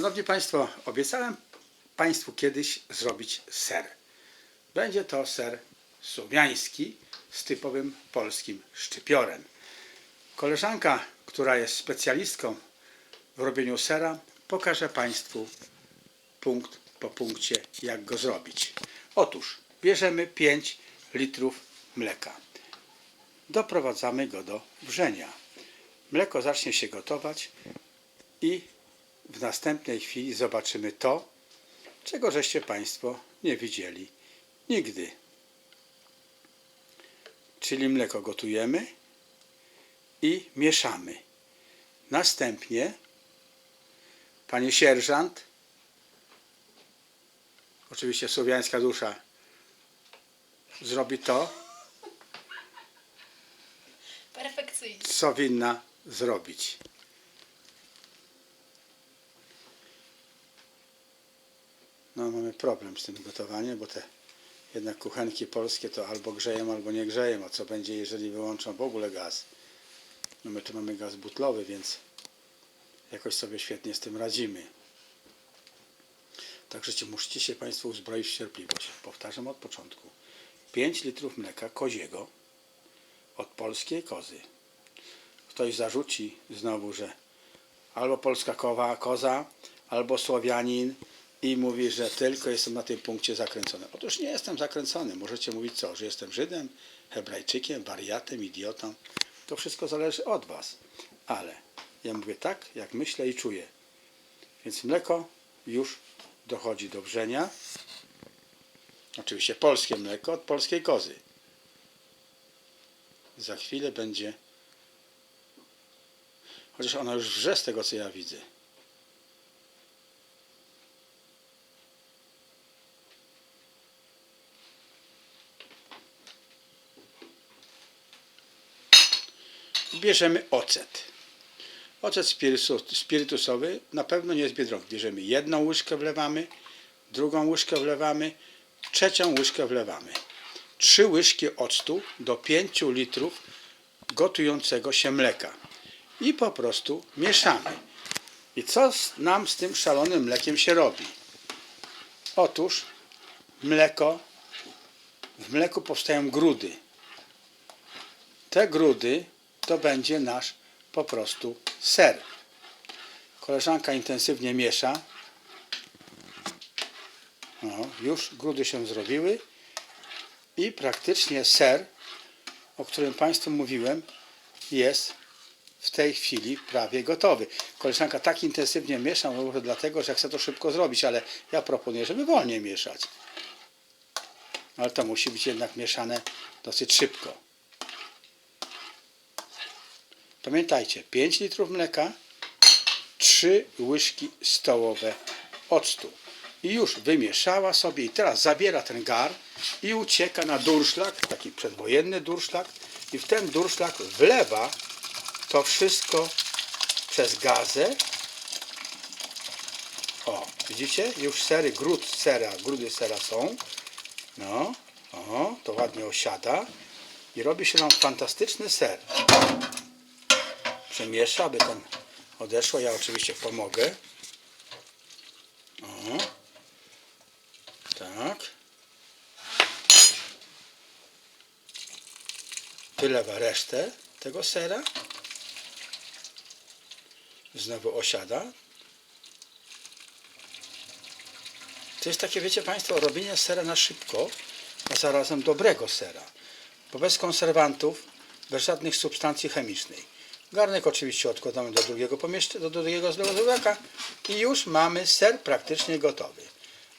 Szanowni Państwo, obiecałem Państwu kiedyś zrobić ser. Będzie to ser słowiański z typowym polskim szczypiorem. Koleżanka, która jest specjalistką w robieniu sera, pokaże Państwu punkt po punkcie, jak go zrobić. Otóż bierzemy 5 litrów mleka. Doprowadzamy go do wrzenia. Mleko zacznie się gotować i w następnej chwili zobaczymy to, czego żeście Państwo nie widzieli nigdy. Czyli mleko gotujemy i mieszamy. Następnie pani sierżant, oczywiście słowiańska dusza, zrobi to, co winna zrobić. No mamy problem z tym gotowaniem, bo te jednak kuchenki polskie to albo grzeją, albo nie grzeją. A co będzie, jeżeli wyłączą w ogóle gaz? No my tu mamy gaz butlowy, więc jakoś sobie świetnie z tym radzimy. Także ci musicie się Państwo uzbroić w cierpliwość. Powtarzam od początku. 5 litrów mleka koziego od polskiej kozy. Ktoś zarzuci znowu, że albo polska kowa, koza, albo Słowianin i mówi, że tylko jestem na tym punkcie zakręcony. Otóż nie jestem zakręcony. Możecie mówić co? Że jestem Żydem, Hebrajczykiem, wariatem, idiotą. To wszystko zależy od Was. Ale ja mówię tak, jak myślę i czuję. Więc mleko już dochodzi do wrzenia. Oczywiście polskie mleko od polskiej kozy. Za chwilę będzie. Chociaż ona już wrze z tego, co ja widzę. Bierzemy ocet. Ocet spirytusowy na pewno nie jest biedronki. Bierzemy jedną łyżkę wlewamy, drugą łyżkę wlewamy, trzecią łyżkę wlewamy. Trzy łyżki octu do 5 litrów gotującego się mleka. I po prostu mieszamy. I co z- nam z tym szalonym mlekiem się robi? Otóż mleko, w mleku powstają grudy. Te grudy to będzie nasz po prostu ser. Koleżanka intensywnie miesza. O, już grudy się zrobiły i praktycznie ser, o którym Państwu mówiłem, jest w tej chwili prawie gotowy. Koleżanka tak intensywnie miesza, no może dlatego, że chce to szybko zrobić, ale ja proponuję, żeby wolniej mieszać. Ale to musi być jednak mieszane dosyć szybko. Pamiętajcie, 5 litrów mleka, 3 łyżki stołowe octu. I już wymieszała sobie i teraz zabiera ten gar i ucieka na durszlak, taki przedwojenny durszlak i w ten durszlak wlewa to wszystko przez gazę. O, widzicie? Już sery, gród sera, grudy sera są. No, o, to ładnie osiada i robi się nam fantastyczny ser przemiesza, aby ten odeszło. Ja oczywiście pomogę. O. Tak. Wylewa resztę tego sera. Znowu osiada. To jest takie, wiecie Państwo, robienie sera na szybko, a zarazem dobrego sera. Bo bez konserwantów, bez żadnych substancji chemicznej. Garnek oczywiście odkładamy do drugiego pomieszczenia, do drugiego zlewaka i już mamy ser praktycznie gotowy.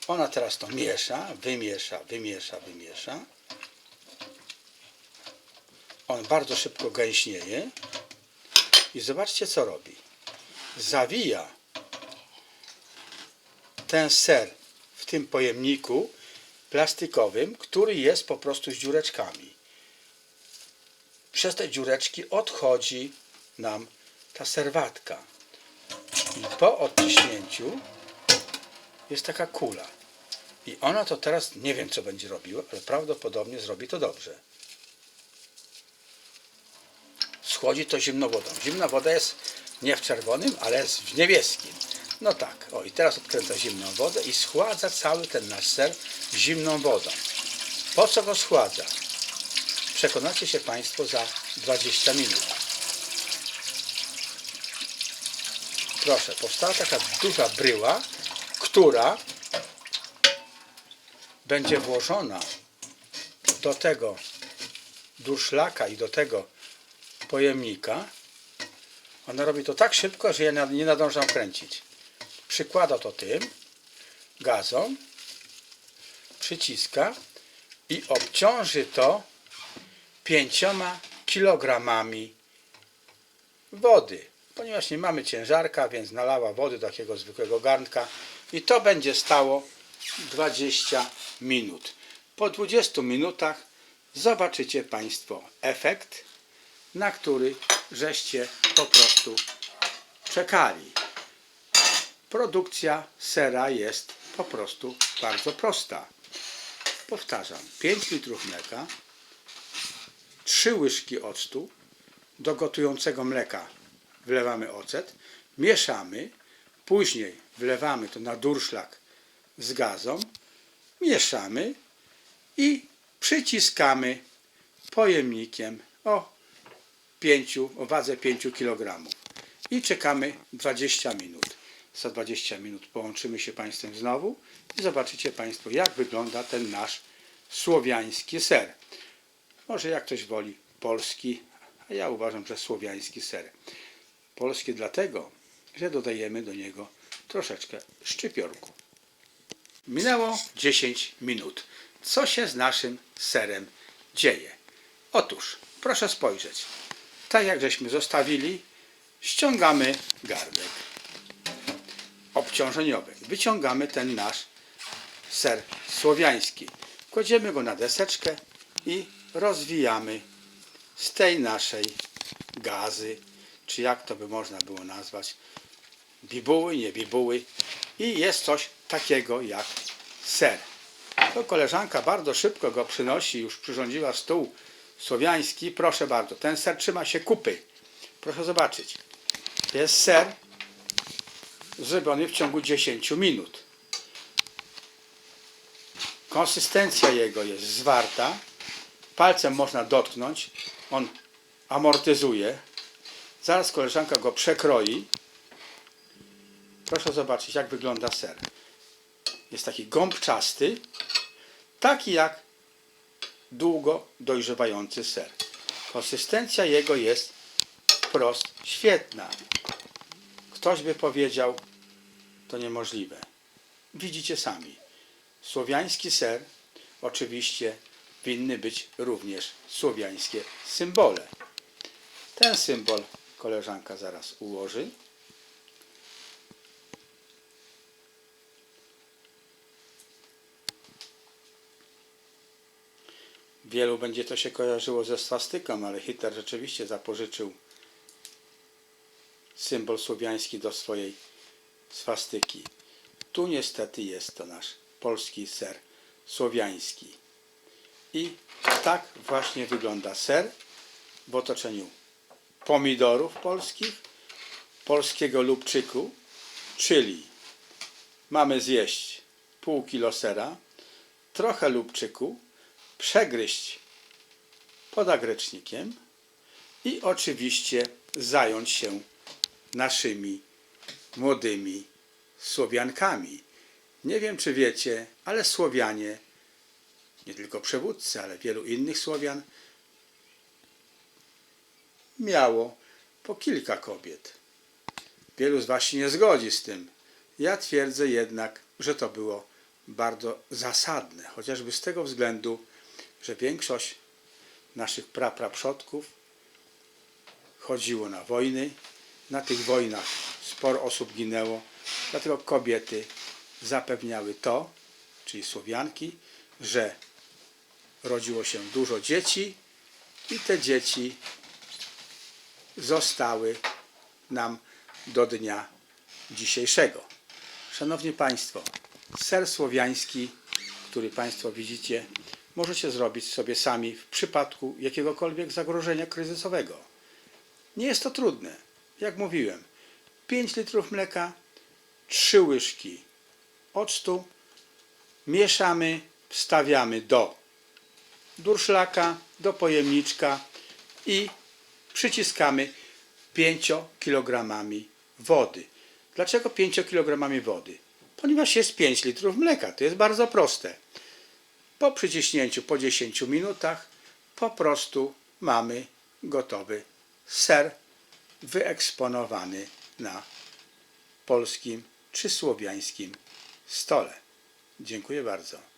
Ona teraz to miesza, wymiesza, wymiesza, wymiesza. On bardzo szybko gęśnieje i zobaczcie co robi. Zawija ten ser w tym pojemniku plastikowym, który jest po prostu z dziureczkami. Przez te dziureczki odchodzi nam ta serwatka. I po odciśnięciu jest taka kula. I ona to teraz nie wiem, co będzie robiła, ale prawdopodobnie zrobi to dobrze. Schodzi to zimną wodą. Zimna woda jest nie w czerwonym, ale jest w niebieskim. No tak, o i teraz odkręca zimną wodę i schładza cały ten nasz ser zimną wodą. Po co go schładza? Przekonacie się Państwo za 20 minut. Proszę, powstała taka duża bryła, która będzie włożona do tego durszlaka i do tego pojemnika. Ona robi to tak szybko, że ja nie nadążam kręcić. Przykłada to tym gazom, przyciska i obciąży to pięcioma kilogramami wody. Ponieważ nie mamy ciężarka, więc nalała wody do takiego zwykłego garnka i to będzie stało 20 minut. Po 20 minutach zobaczycie Państwo efekt, na który żeście po prostu czekali. Produkcja sera jest po prostu bardzo prosta. Powtarzam, 5 litrów mleka, 3 łyżki octu, do gotującego mleka wlewamy ocet, mieszamy, później wlewamy to na durszlak z gazą, mieszamy i przyciskamy pojemnikiem o 5, o wadze 5 kg i czekamy 20 minut. Za 20 minut połączymy się Państwem znowu i zobaczycie Państwo jak wygląda ten nasz słowiański ser. Może jak ktoś woli polski, a ja uważam, że słowiański ser. Polski dlatego, że dodajemy do niego troszeczkę szczypiorku. Minęło 10 minut. Co się z naszym serem dzieje? Otóż, proszę spojrzeć. Tak jak żeśmy zostawili, ściągamy gardek obciążeniowy. Wyciągamy ten nasz ser słowiański. Kładziemy go na deseczkę i rozwijamy z tej naszej gazy, czy jak to by można było nazwać, bibuły, nie bibuły i jest coś takiego jak ser. To koleżanka bardzo szybko go przynosi, już przyrządziła stół słowiański. Proszę bardzo, ten ser trzyma się kupy. Proszę zobaczyć. To jest ser zrobiony w ciągu 10 minut. Konsystencja jego jest zwarta. Palcem można dotknąć. On amortyzuje. Zaraz koleżanka go przekroi. Proszę zobaczyć, jak wygląda ser. Jest taki gąbczasty, taki jak długo dojrzewający ser. Konsystencja jego jest wprost świetna. Ktoś by powiedział, to niemożliwe. Widzicie sami. Słowiański ser, oczywiście winny być również słowiańskie symbole. Ten symbol koleżanka zaraz ułoży. Wielu będzie to się kojarzyło ze swastyką, ale Hitler rzeczywiście zapożyczył symbol słowiański do swojej swastyki. Tu niestety jest to nasz polski ser słowiański. I tak właśnie wygląda ser w otoczeniu pomidorów polskich, polskiego lubczyku, czyli mamy zjeść pół kilo sera, trochę lubczyku, przegryźć podagrecznikiem i oczywiście zająć się naszymi młodymi Słowiankami. Nie wiem, czy wiecie, ale Słowianie, nie tylko przywódcy, ale wielu innych Słowian, miało po kilka kobiet. Wielu z Was się nie zgodzi z tym. Ja twierdzę jednak, że to było bardzo zasadne, chociażby z tego względu, że większość naszych prapraprzodków chodziło na wojny. Na tych wojnach sporo osób ginęło, dlatego kobiety zapewniały to, czyli Słowianki, że rodziło się dużo dzieci i te dzieci zostały nam do dnia dzisiejszego. Szanowni Państwo, ser słowiański, który Państwo widzicie, możecie zrobić sobie sami w przypadku jakiegokolwiek zagrożenia kryzysowego. Nie jest to trudne. Jak mówiłem, 5 litrów mleka, 3 łyżki octu, mieszamy, wstawiamy do durszlaka, do pojemniczka i przyciskamy 5 kg wody. Dlaczego 5 kg wody? Ponieważ jest 5 litrów mleka. To jest bardzo proste. Po przyciśnięciu po 10 minutach po prostu mamy gotowy ser wyeksponowany na polskim czy słowiańskim stole. Dziękuję bardzo.